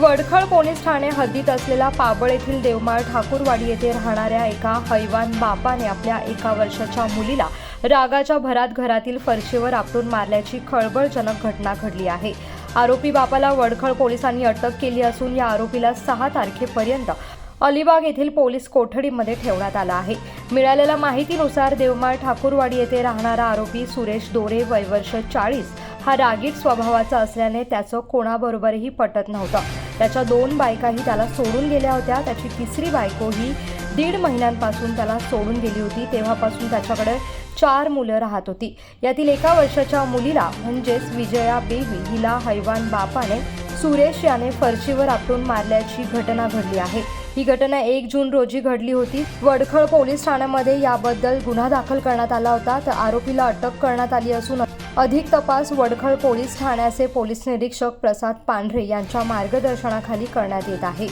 Wadkhal police Thane हद्दीत असलेला पाबळ येथील देवमाळ ठाकूरवाडी येथे राहणाऱ्या एका हैवान बापाने आपल्या एका वर्षाच्या मुलीला रागाच्या भरात घरातील फरशीवर आपटून मारल्याची खळबळजनक घटना घडली आहे. आरोपी बापाला वडखळ पोलिसांनी अटक केली असून या आरोपीला सहा तारखेपर्यंत अलिबाग येथील पोलीस कोठडीमध्ये ठेवण्यात आला आहे. मिळालेल्या माहितीनुसार देवमाळ ठाकूरवाडी येथे राहणारा आरोपी सुरेश दोरे वय वर्ष चाळीस हा रागीट स्वभावाचा असल्याने त्याचं कोणाबरोबरही पटत नव्हतं. त्याच्या दोन बायकाही त्याला सोडून गेल्या होत्या. त्याची तिसरी बायको ही दीड महिन्यांपासून त्याला सोडून गेली होती. तेव्हापासून त्याच्याकडे चार मुलं राहत होती. यातील एका वर्षाच्या मुलीला म्हणजेच विजया बेबी हिला हैवान बापाने सुरेश याने फरशीवर आपटून मारल्याची घटना घडली आहे. ही घटना एक जून रोजी घडली होती. वडखळ पोलीस ठाण्यामध्ये याबद्दल गुन्हा दाखल करण्यात आला होता. तर आरोपीला अटक करण्यात आली असून अधिक तपास वडखळ पोलीस ठाण्याचे पोलीस निरीक्षक प्रसाद पांढरे यांच्या मार्गदर्शनाखाली करण्यात येत आहे.